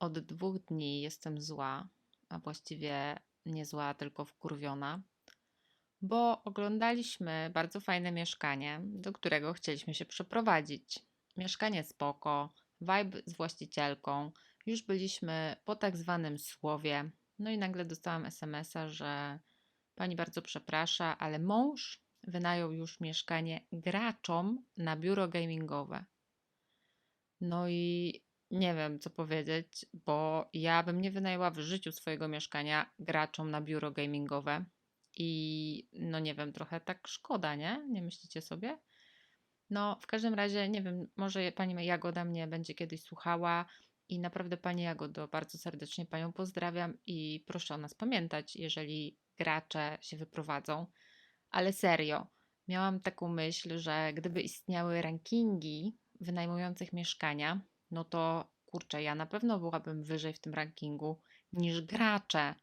Od dwóch dni jestem zła, a właściwie nie zła, tylko wkurwiona, bo oglądaliśmy bardzo fajne mieszkanie, do którego chcieliśmy się przeprowadzić. Mieszkanie spoko, vibe z właścicielką. Już byliśmy po tak zwanym słowie. No i nagle dostałam SMS-a, że pani bardzo przeprasza, ale mąż wynajął już mieszkanie graczom na biuro gamingowe. No i nie wiem, co powiedzieć, bo ja bym nie wynajęła w życiu swojego mieszkania graczom na biuro gamingowe. I no nie wiem, trochę tak szkoda, nie? Nie myślicie sobie? No, w każdym razie, nie wiem, może pani Jagoda mnie będzie kiedyś słuchała i naprawdę pani Jagodo, bardzo serdecznie panią pozdrawiam i proszę o nas pamiętać, jeżeli gracze się wyprowadzą. Ale serio, miałam taką myśl, że gdyby istniały rankingi wynajmujących mieszkania, no to kurczę, ja na pewno byłabym wyżej w tym rankingu niż gracze.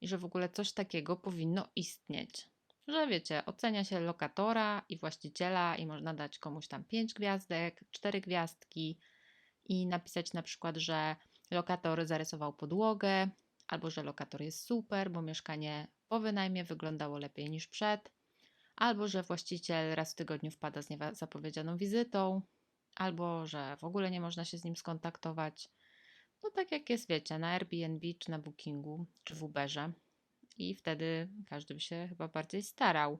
I że w ogóle coś takiego powinno istnieć. Że wiecie, ocenia się lokatora i właściciela i można dać komuś tam 5 gwiazdek, 4 gwiazdki i napisać na przykład, że lokator zarysował podłogę, albo że lokator jest super, bo mieszkanie po wynajmie wyglądało lepiej niż przed, albo że właściciel raz w tygodniu wpada z niezapowiedzianą wizytą, albo że w ogóle nie można się z nim skontaktować. No tak jak jest, wiecie, na Airbnb, czy na Bookingu, czy w Uberze. I wtedy każdy by się chyba bardziej starał.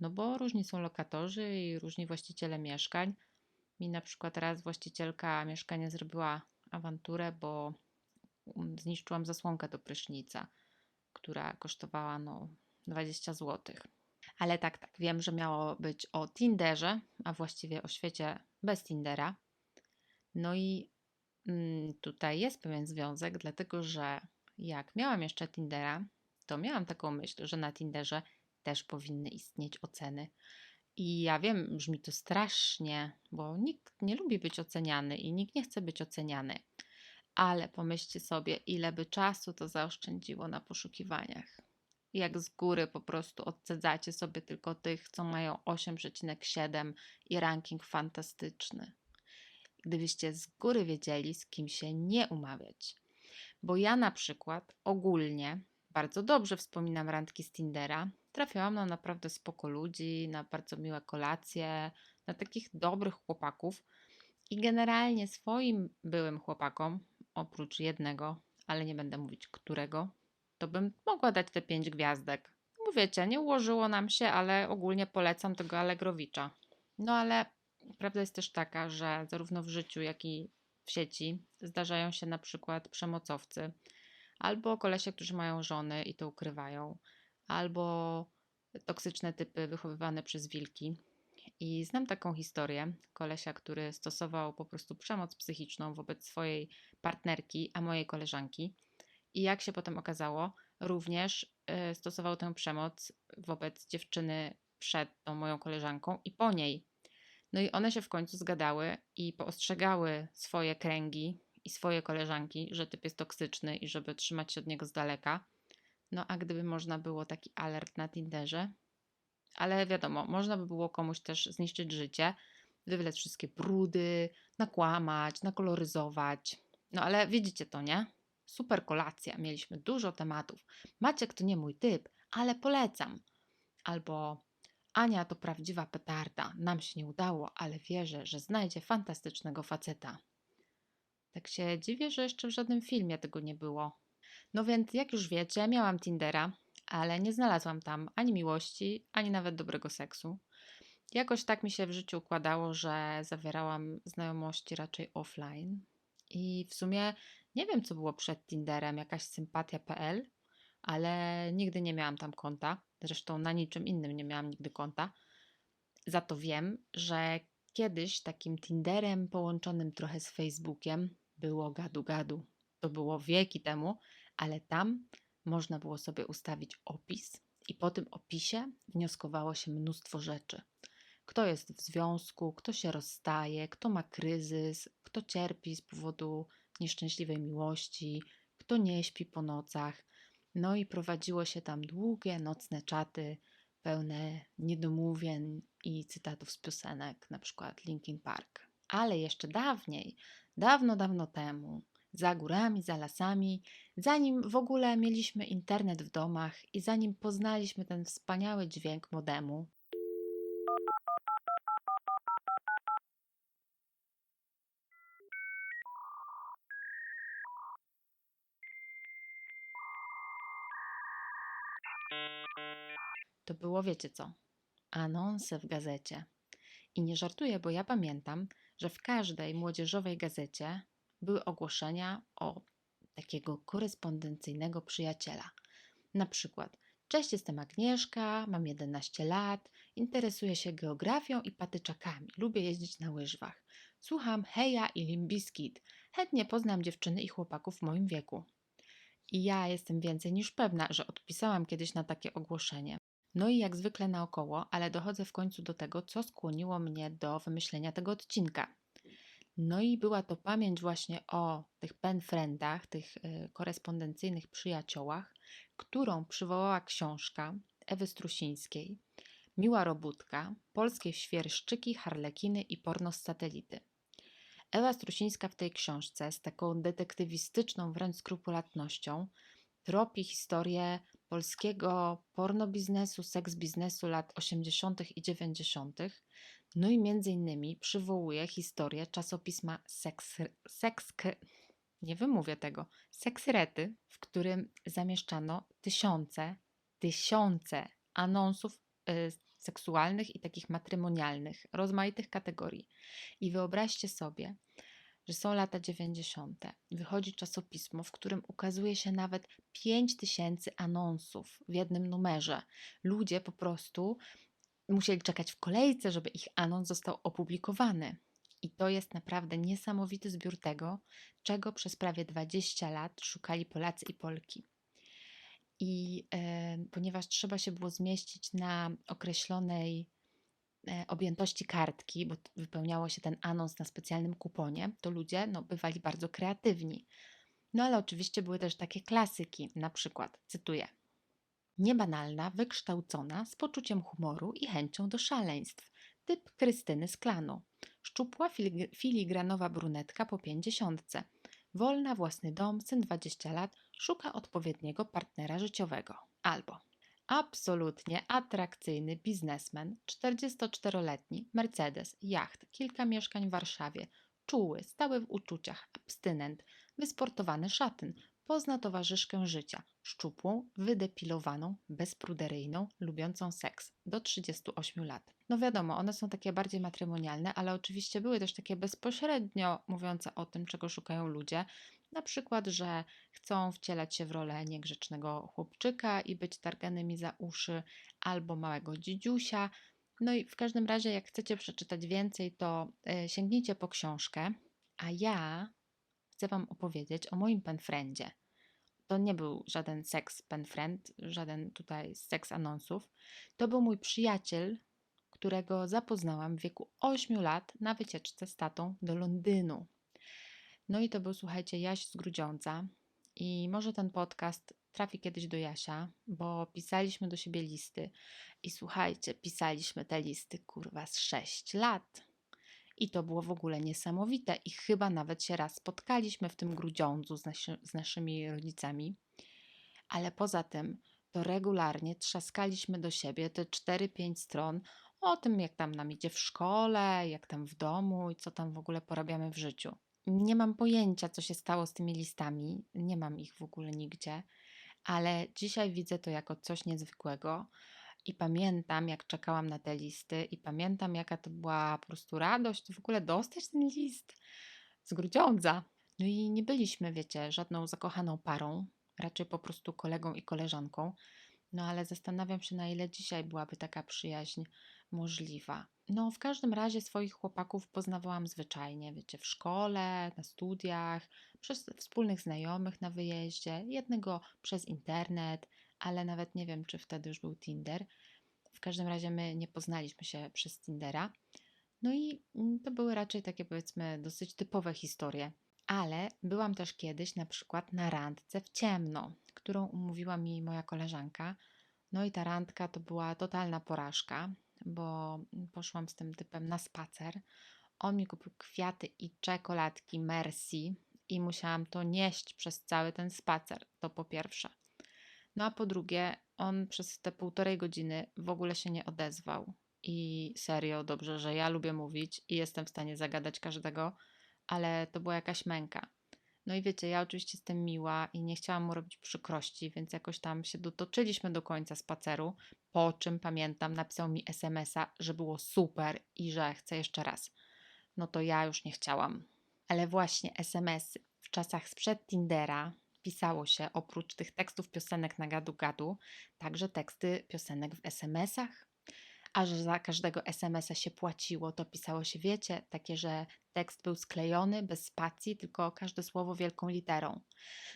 No bo różni są lokatorzy i różni właściciele mieszkań. Mi na przykład raz właścicielka mieszkania zrobiła awanturę, bo zniszczyłam zasłonkę do prysznica, która kosztowała no 20 zł. Ale tak, tak, wiem, że miało być o Tinderze, a właściwie o świecie bez Tindera. No i mm, tutaj jest pewien związek, dlatego że jak miałam jeszcze Tindera, to miałam taką myśl, że na Tinderze też powinny istnieć oceny. I ja wiem, brzmi to strasznie, bo nikt nie lubi być oceniany i nikt nie chce być oceniany. Ale pomyślcie sobie, ile by czasu to zaoszczędziło na poszukiwaniach. Jak z góry po prostu odcedzacie sobie tylko tych, co mają 8,7 i ranking fantastyczny. Gdybyście z góry wiedzieli, z kim się nie umawiać. Bo ja na przykład ogólnie bardzo dobrze wspominam randki z Tindera. Trafiałam na naprawdę spoko ludzi, na bardzo miłe kolacje, na takich dobrych chłopaków. I generalnie swoim byłym chłopakom, oprócz jednego, ale nie będę mówić którego, to bym mogła dać te pięć gwiazdek. Bo wiecie, nie ułożyło nam się, ale ogólnie polecam tego Allegrowicza. No ale prawda jest też taka, że zarówno w życiu, jak i w sieci zdarzają się na przykład przemocowcy, albo kolesie, którzy mają żony i to ukrywają, albo toksyczne typy wychowywane przez wilki. I znam taką historię kolesia, który stosował po prostu przemoc psychiczną wobec swojej partnerki, a mojej koleżanki. I jak się potem okazało, również y, stosował tę przemoc wobec dziewczyny przed tą moją koleżanką i po niej. No i one się w końcu zgadały i poostrzegały swoje kręgi i swoje koleżanki, że typ jest toksyczny i żeby trzymać się od niego z daleka. No a gdyby można było taki alert na Tinderze, ale wiadomo, można by było komuś też zniszczyć życie, wywlec wszystkie brudy, nakłamać, nakoloryzować. No ale widzicie to, nie? Super kolacja, mieliśmy dużo tematów. Maciek to nie mój typ, ale polecam. Albo Ania to prawdziwa petarda, nam się nie udało, ale wierzę, że znajdzie fantastycznego faceta. Tak się dziwię, że jeszcze w żadnym filmie tego nie było. No więc, jak już wiecie, miałam Tindera, ale nie znalazłam tam ani miłości, ani nawet dobrego seksu. Jakoś tak mi się w życiu układało, że zawierałam znajomości raczej offline. I w sumie nie wiem, co było przed Tinderem, jakaś sympatia.pl, ale nigdy nie miałam tam konta. Zresztą na niczym innym nie miałam nigdy konta. Za to wiem, że kiedyś takim Tinderem połączonym trochę z Facebookiem było gadu-gadu. To było wieki temu, ale tam można było sobie ustawić opis i po tym opisie wnioskowało się mnóstwo rzeczy. Kto jest w związku, kto się rozstaje, kto ma kryzys, kto cierpi z powodu nieszczęśliwej miłości, kto nie śpi po nocach. No i prowadziło się tam długie nocne czaty pełne niedomówień i cytatów z piosenek, na przykład Linkin Park. Ale jeszcze dawniej, dawno, dawno temu, za górami, za lasami, zanim w ogóle mieliśmy internet w domach i zanim poznaliśmy ten wspaniały dźwięk modemu. Było, wiecie co? Anonse w gazecie. I nie żartuję, bo ja pamiętam, że w każdej młodzieżowej gazecie były ogłoszenia o takiego korespondencyjnego przyjaciela. Na przykład: Cześć, jestem Agnieszka, mam 11 lat, interesuję się geografią i patyczakami, lubię jeździć na łyżwach. Słucham Heja i Limbiskit. Chętnie poznam dziewczyny i chłopaków w moim wieku. I ja jestem więcej niż pewna, że odpisałam kiedyś na takie ogłoszenie. No i jak zwykle naokoło, ale dochodzę w końcu do tego, co skłoniło mnie do wymyślenia tego odcinka. No i była to pamięć właśnie o tych pen friendach, tych y, korespondencyjnych przyjaciołach, którą przywołała książka Ewy Strusińskiej, Miła Robótka, Polskie świerszczyki, harlekiny i porno z satelity. Ewa Strusińska w tej książce z taką detektywistyczną wręcz skrupulatnością tropi historię polskiego pornobiznesu, seks biznesu lat 80. i 90. No i między innymi przywołuje historię czasopisma Seks, Seks nie wymówię tego, Seksrety, w którym zamieszczano tysiące, tysiące anonsów y, seksualnych i takich matrymonialnych, rozmaitych kategorii. I wyobraźcie sobie, że są lata 90. Wychodzi czasopismo, w którym ukazuje się nawet 5 tysięcy anonsów w jednym numerze. Ludzie po prostu musieli czekać w kolejce, żeby ich anons został opublikowany. I to jest naprawdę niesamowity zbiór tego, czego przez prawie 20 lat szukali Polacy i Polki. I e, ponieważ trzeba się było zmieścić na określonej objętości kartki, bo wypełniało się ten anons na specjalnym kuponie, to ludzie no, bywali bardzo kreatywni. No ale oczywiście były też takie klasyki, na przykład, cytuję, Niebanalna, wykształcona, z poczuciem humoru i chęcią do szaleństw. Typ Krystyny z klanu. Szczupła, filigranowa brunetka po pięćdziesiątce. Wolna, własny dom, syn 20 lat, szuka odpowiedniego partnera życiowego. Albo absolutnie atrakcyjny biznesmen, 44-letni, Mercedes, jacht, kilka mieszkań w Warszawie, czuły, stały w uczuciach, abstynent, wysportowany szatyn, pozna towarzyszkę życia, szczupłą, wydepilowaną, bezpruderyjną, lubiącą seks, do 38 lat. No wiadomo, one są takie bardziej matrymonialne, ale oczywiście były też takie bezpośrednio mówiące o tym, czego szukają ludzie. Na przykład, że chcą wcielać się w rolę niegrzecznego chłopczyka i być targanymi za uszy, albo małego dzidziusia. No i w każdym razie, jak chcecie przeczytać więcej, to e, sięgnijcie po książkę. A ja chcę Wam opowiedzieć o moim penfriendzie. To nie był żaden seks penfriend, żaden tutaj seks anonsów. To był mój przyjaciel, którego zapoznałam w wieku 8 lat na wycieczce z tatą do Londynu. No i to był, słuchajcie, Jaś z Grudziądza. I może ten podcast trafi kiedyś do Jasia, bo pisaliśmy do siebie listy. I słuchajcie, pisaliśmy te listy kurwa z 6 lat. I to było w ogóle niesamowite. I chyba nawet się raz spotkaliśmy w tym Grudziądzu z, naszy, z naszymi rodzicami. Ale poza tym, to regularnie trzaskaliśmy do siebie te 4-5 stron o tym, jak tam nam idzie w szkole, jak tam w domu i co tam w ogóle porabiamy w życiu. Nie mam pojęcia, co się stało z tymi listami, nie mam ich w ogóle nigdzie, ale dzisiaj widzę to jako coś niezwykłego. I pamiętam, jak czekałam na te listy, i pamiętam, jaka to była po prostu radość w ogóle dostać ten list z Grudziądza. No i nie byliśmy, wiecie, żadną zakochaną parą, raczej po prostu kolegą i koleżanką. No ale zastanawiam się, na ile dzisiaj byłaby taka przyjaźń możliwa. No, w każdym razie swoich chłopaków poznawałam zwyczajnie, wiecie, w szkole, na studiach, przez wspólnych znajomych na wyjeździe, jednego przez internet, ale nawet nie wiem, czy wtedy już był Tinder. W każdym razie my nie poznaliśmy się przez Tindera. No i mm, to były raczej takie powiedzmy dosyć typowe historie. Ale byłam też kiedyś na przykład na randce w ciemno, którą umówiła mi moja koleżanka. No i ta randka to była totalna porażka, bo poszłam z tym typem na spacer. On mi kupił kwiaty i czekoladki Merci, i musiałam to nieść przez cały ten spacer. To po pierwsze. No a po drugie, on przez te półtorej godziny w ogóle się nie odezwał. I serio, dobrze, że ja lubię mówić i jestem w stanie zagadać każdego, ale to była jakaś męka. No i wiecie, ja oczywiście jestem miła i nie chciałam mu robić przykrości, więc jakoś tam się dotoczyliśmy do końca spaceru. Po czym pamiętam, napisał mi SMS-a, że było super i że chce jeszcze raz. No to ja już nie chciałam. Ale właśnie SMS-y w czasach sprzed Tindera pisało się oprócz tych tekstów piosenek na gadu-gadu, także teksty piosenek w SMS-ach. A że za każdego SMS-a się płaciło, to pisało się, wiecie, takie, że tekst był sklejony bez spacji, tylko każde słowo wielką literą.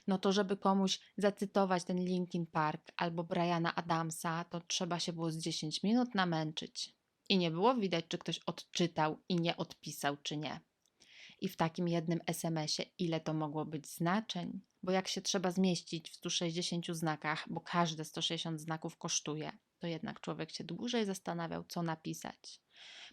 No to, żeby komuś zacytować ten Linkin Park albo Briana Adamsa, to trzeba się było z 10 minut namęczyć. I nie było widać, czy ktoś odczytał i nie odpisał, czy nie. I w takim jednym SMS-ie, ile to mogło być znaczeń? Bo jak się trzeba zmieścić w 160 znakach, bo każde 160 znaków kosztuje, to jednak człowiek się dłużej zastanawiał, co napisać.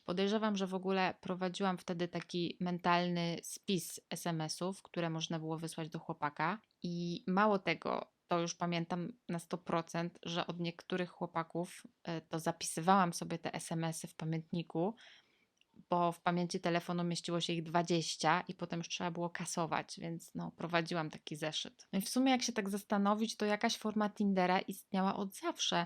Podejrzewam, że w ogóle prowadziłam wtedy taki mentalny spis SMS-ów, które można było wysłać do chłopaka. I mało tego, to już pamiętam na 100%, że od niektórych chłopaków e, to zapisywałam sobie te SMS-y w pamiętniku, bo w pamięci telefonu mieściło się ich 20 i potem już trzeba było kasować, więc no, prowadziłam taki zeszyt. No i w sumie, jak się tak zastanowić, to jakaś forma Tindera istniała od zawsze,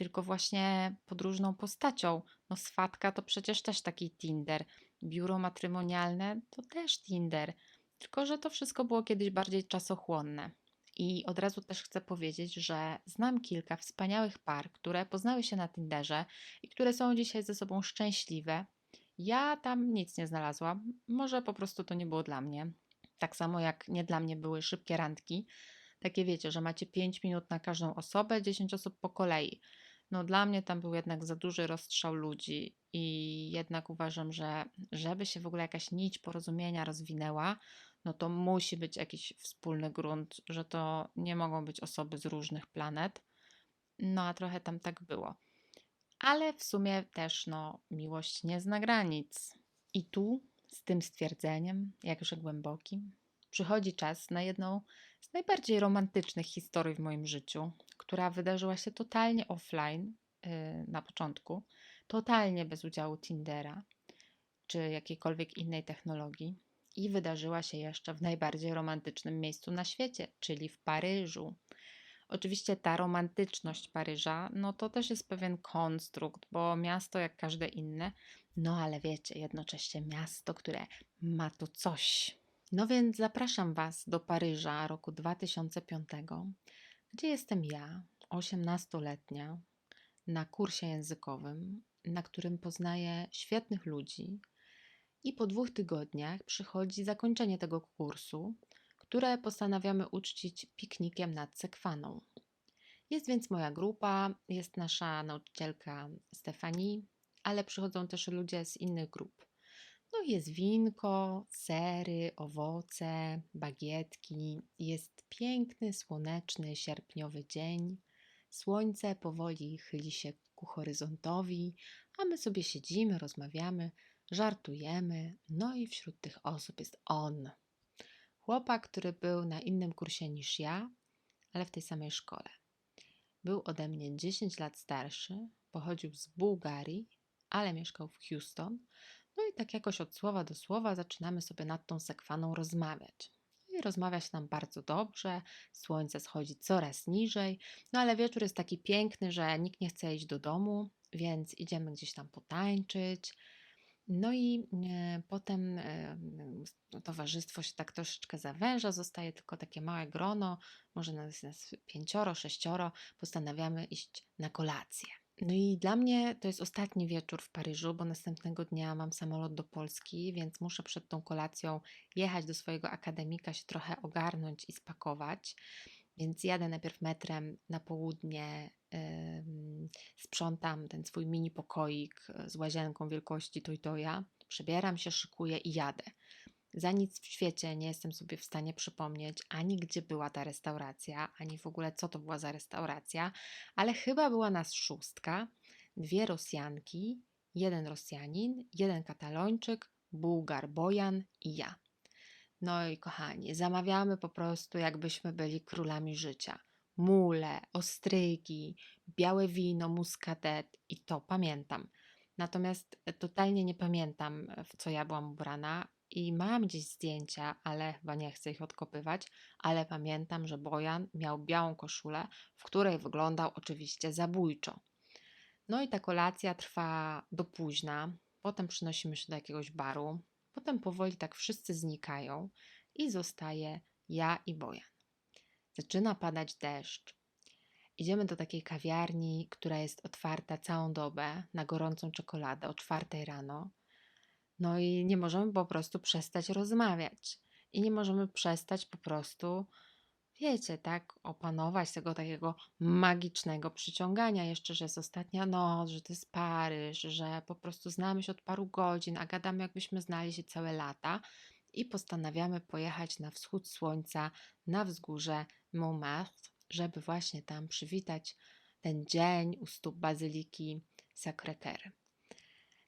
tylko właśnie podróżną postacią. No, swatka to przecież też taki Tinder, biuro matrymonialne to też Tinder, tylko że to wszystko było kiedyś bardziej czasochłonne. I od razu też chcę powiedzieć, że znam kilka wspaniałych par, które poznały się na Tinderze i które są dzisiaj ze sobą szczęśliwe. Ja tam nic nie znalazłam, może po prostu to nie było dla mnie. Tak samo jak nie dla mnie były szybkie randki. Takie wiecie, że macie 5 minut na każdą osobę, 10 osób po kolei. No dla mnie tam był jednak za duży rozstrzał ludzi i jednak uważam, że żeby się w ogóle jakaś nić porozumienia rozwinęła, no to musi być jakiś wspólny grunt, że to nie mogą być osoby z różnych planet. No a trochę tam tak było. Ale w sumie też, no, miłość nie zna granic. I tu, z tym stwierdzeniem, jakże głębokim, przychodzi czas na jedną z najbardziej romantycznych historii w moim życiu, która wydarzyła się totalnie offline yy, na początku, totalnie bez udziału Tindera czy jakiejkolwiek innej technologii i wydarzyła się jeszcze w najbardziej romantycznym miejscu na świecie, czyli w Paryżu. Oczywiście ta romantyczność Paryża, no to też jest pewien konstrukt, bo miasto jak każde inne, no ale wiecie, jednocześnie miasto, które ma to coś. No więc zapraszam Was do Paryża roku 2005, gdzie jestem ja, 18-letnia, na kursie językowym, na którym poznaję świetnych ludzi, i po dwóch tygodniach przychodzi zakończenie tego kursu, które postanawiamy uczcić piknikiem nad Sekwaną. Jest więc moja grupa, jest nasza nauczycielka Stefani, ale przychodzą też ludzie z innych grup. No jest winko, sery, owoce, bagietki. Jest piękny, słoneczny, sierpniowy dzień. Słońce powoli chyli się ku horyzontowi, a my sobie siedzimy, rozmawiamy, żartujemy. No i wśród tych osób jest on. Chłopak, który był na innym kursie niż ja, ale w tej samej szkole. Był ode mnie 10 lat starszy, pochodził z Bułgarii, ale mieszkał w Houston. No i tak jakoś od słowa do słowa zaczynamy sobie nad tą sekwaną rozmawiać. I rozmawia się nam bardzo dobrze, słońce schodzi coraz niżej, no ale wieczór jest taki piękny, że nikt nie chce iść do domu, więc idziemy gdzieś tam potańczyć, no i e, potem e, towarzystwo się tak troszeczkę zawęża, zostaje tylko takie małe grono, może nas, nas pięcioro, sześcioro, postanawiamy iść na kolację. No i dla mnie to jest ostatni wieczór w Paryżu, bo następnego dnia mam samolot do Polski, więc muszę przed tą kolacją jechać do swojego akademika, się trochę ogarnąć i spakować. Więc jadę najpierw metrem na południe, yy, sprzątam ten swój mini pokoik e, z łazienką wielkości Toytoja, przebieram się, szykuję i jadę. Za nic w świecie nie jestem sobie w stanie przypomnieć ani gdzie była ta restauracja, ani w ogóle co to była za restauracja, ale chyba była nas szóstka, dwie Rosjanki, jeden Rosjanin, jeden Katalończyk, Bułgar Bojan i ja. No i kochani, zamawiamy po prostu, jakbyśmy byli królami życia. Mule, ostrygi, białe wino, muskadet i to pamiętam. Natomiast totalnie nie pamiętam, w co ja byłam ubrana i mam gdzieś zdjęcia, ale chyba nie chcę ich odkopywać, ale pamiętam, że Bojan miał białą koszulę, w której wyglądał oczywiście zabójczo. No i ta kolacja trwa do późna, potem przynosimy się do jakiegoś baru, potem powoli tak wszyscy znikają i zostaje ja i Bojan. Zaczyna padać deszcz. Idziemy do takiej kawiarni, która jest otwarta całą dobę na gorącą czekoladę o czwartej rano. No i nie możemy po prostu przestać rozmawiać. I nie możemy przestać po prostu, wiecie, tak, opanować tego takiego magicznego przyciągania. Jeszcze, że jest ostatnia noc, że to jest Paryż, że po prostu znamy się od paru godzin, a gadamy, jakbyśmy znali się całe lata. I postanawiamy pojechać na wschód słońca na wzgórze Montmartre, żeby właśnie tam przywitać ten dzień u stóp bazyliki Sacré-Cœur.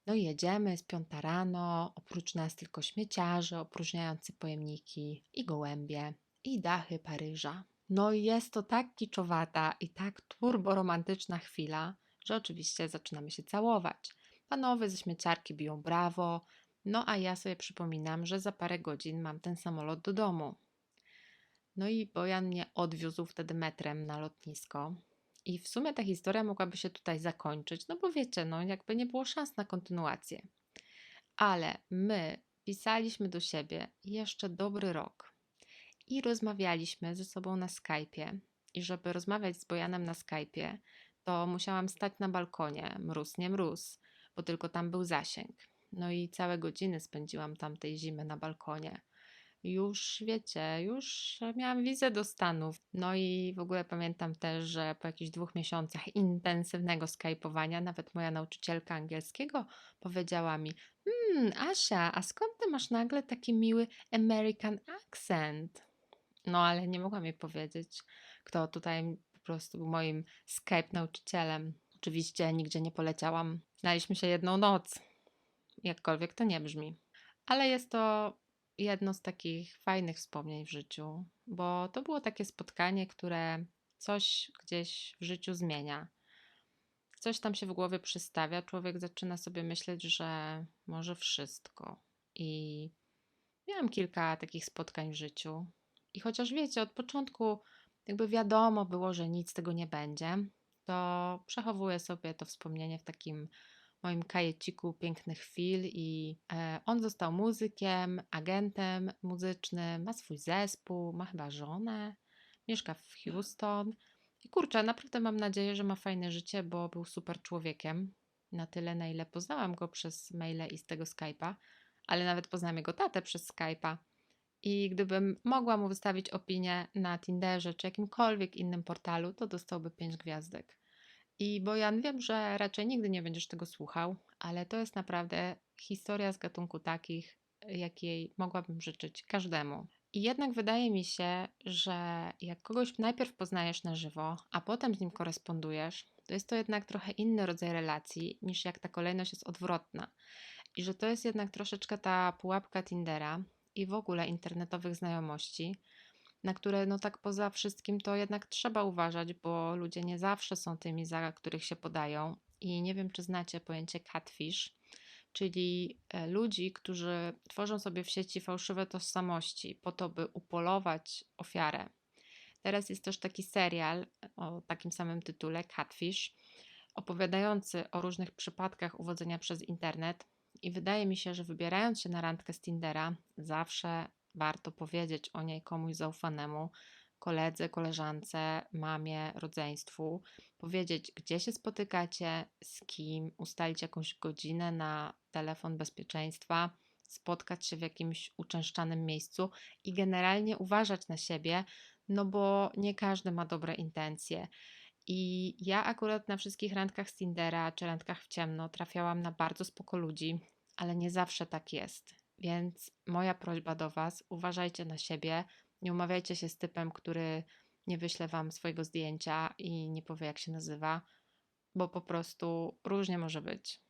No i jedziemy, jest piąta rano, oprócz nas tylko śmieciarze opróżniający pojemniki i gołębie i dachy Paryża. No i jest to tak kiczowata i tak turboromantyczna chwila, że oczywiście zaczynamy się całować. Panowie ze śmieciarki biją brawo, no a ja sobie przypominam, że za parę godzin mam ten samolot do domu. No i Bojan mnie odwiózł wtedy metrem na lotnisko. I w sumie ta historia mogłaby się tutaj zakończyć, no bo wiecie, no jakby nie było szans na kontynuację. Ale my pisaliśmy do siebie jeszcze dobry rok i rozmawialiśmy ze sobą na Skype'ie. I żeby rozmawiać z Bojanem na Skype'ie, to musiałam stać na balkonie, mróz nie mróz, bo tylko tam był zasięg. No i całe godziny spędziłam tam tej zimy na balkonie już wiecie, już miałam wizę do Stanów. No i w ogóle pamiętam też, że po jakichś dwóch miesiącach intensywnego skajpowania, nawet moja nauczycielka angielskiego powiedziała mi: Hmm, Asia, a skąd ty masz nagle taki miły American accent? No ale nie mogła mi powiedzieć, kto tutaj po prostu był moim Skype nauczycielem. Oczywiście nigdzie nie poleciałam. Znaliśmy się jedną noc. Jakkolwiek to nie brzmi. Ale jest to jedno z takich fajnych wspomnień w życiu, bo to było takie spotkanie, które coś gdzieś w życiu zmienia. Coś tam się w głowie przystawia, człowiek zaczyna sobie myśleć, że może wszystko. I miałam kilka takich spotkań w życiu. I chociaż wiecie, od początku jakby wiadomo było, że nic z tego nie będzie, to przechowuję sobie to wspomnienie w takim moim kajeciku pięknych chwil i e, on został muzykiem, agentem muzycznym, ma swój zespół, ma chyba żonę, mieszka w Houston. I kurczę, naprawdę mam nadzieję, że ma fajne życie, bo był super człowiekiem. Na tyle, na ile poznałam go przez maile i z tego Skype'a, ale nawet poznałam jego tatę przez Skype'a. I gdybym mogła mu wystawić opinię na Tinderze czy jakimkolwiek innym portalu, to dostałby 5 gwiazdek. I Bojan, wiem, że raczej nigdy nie będziesz tego słuchał, ale to jest naprawdę historia z gatunku takich, jakiej mogłabym życzyć każdemu. I jednak wydaje mi się, że jak kogoś najpierw poznajesz na żywo, a potem z nim korespondujesz, to jest to jednak trochę inny rodzaj relacji niż jak ta kolejność jest odwrotna. I że to jest jednak troszeczkę ta pułapka Tindera i w ogóle internetowych znajomości, na które no tak poza wszystkim to jednak trzeba uważać, bo ludzie nie zawsze są tymi, za których się podają. I nie wiem, czy znacie pojęcie catfish, czyli e, ludzi, którzy tworzą sobie w sieci fałszywe tożsamości po to, by upolować ofiarę. Teraz jest też taki serial o takim samym tytule, Catfish, opowiadający o różnych przypadkach uwodzenia przez internet. I wydaje mi się, że wybierając się na randkę z Tindera, zawsze warto powiedzieć o niej komuś zaufanemu, koledze, koleżance, mamie, rodzeństwu, powiedzieć, gdzie się spotykacie, z kim, ustalić jakąś godzinę na telefon bezpieczeństwa, spotkać się w jakimś uczęszczanym miejscu i generalnie uważać na siebie, no bo nie każdy ma dobre intencje. I ja akurat na wszystkich randkach z Tindera czy randkach w ciemno trafiałam na bardzo spoko ludzi, ale nie zawsze tak jest. Więc moja prośba do Was: uważajcie na siebie, nie umawiajcie się z typem, który nie wyśle Wam swojego zdjęcia i nie powie, jak się nazywa, bo po prostu różnie może być.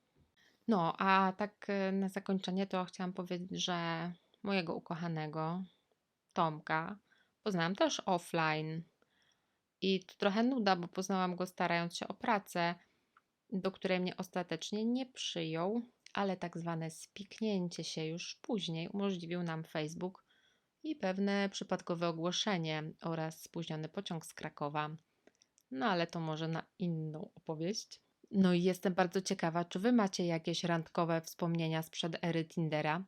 No, a tak e, na zakończenie to chciałam powiedzieć, że mojego ukochanego Tomka poznałam też offline. I to trochę nuda, bo poznałam go starając się o pracę, do której mnie ostatecznie nie przyjął, ale tak zwane spiknięcie się już później umożliwił nam Facebook i pewne przypadkowe ogłoszenie oraz spóźniony pociąg z Krakowa. No ale to może na inną opowieść. No i jestem bardzo ciekawa, czy wy macie jakieś randkowe wspomnienia sprzed ery Tindera?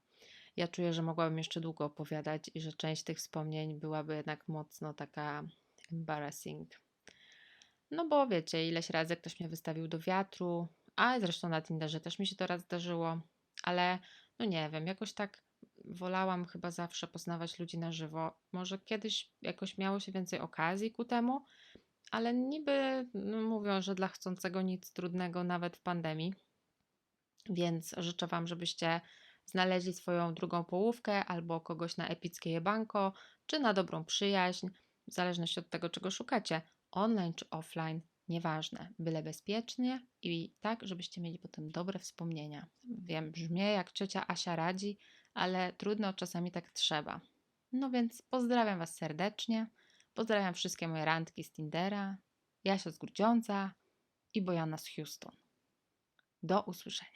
Ja czuję, że mogłabym jeszcze długo opowiadać i że część tych wspomnień byłaby jednak mocno taka embarrassing. No bo wiecie, ileś razy ktoś mnie wystawił do wiatru, a zresztą na Tinderze też mi się to raz zdarzyło, ale no nie wiem, jakoś tak wolałam chyba zawsze poznawać ludzi na żywo. Może kiedyś jakoś miało się więcej okazji ku temu, ale niby no, mówią, że dla chcącego nic trudnego nawet w pandemii. Więc życzę Wam, żebyście znaleźli swoją drugą połówkę albo kogoś na epickie jebanko, czy na dobrą przyjaźń, w zależności od tego, czego szukacie, online czy offline, nieważne, byle bezpiecznie i tak, żebyście mieli potem dobre wspomnienia. Wiem, brzmię jak ciocia Asia radzi, ale trudno, czasami tak trzeba. No więc pozdrawiam Was serdecznie, pozdrawiam wszystkie moje randki z Tindera, Jasia z Grudziądza i Bojana z Houston. Do usłyszenia.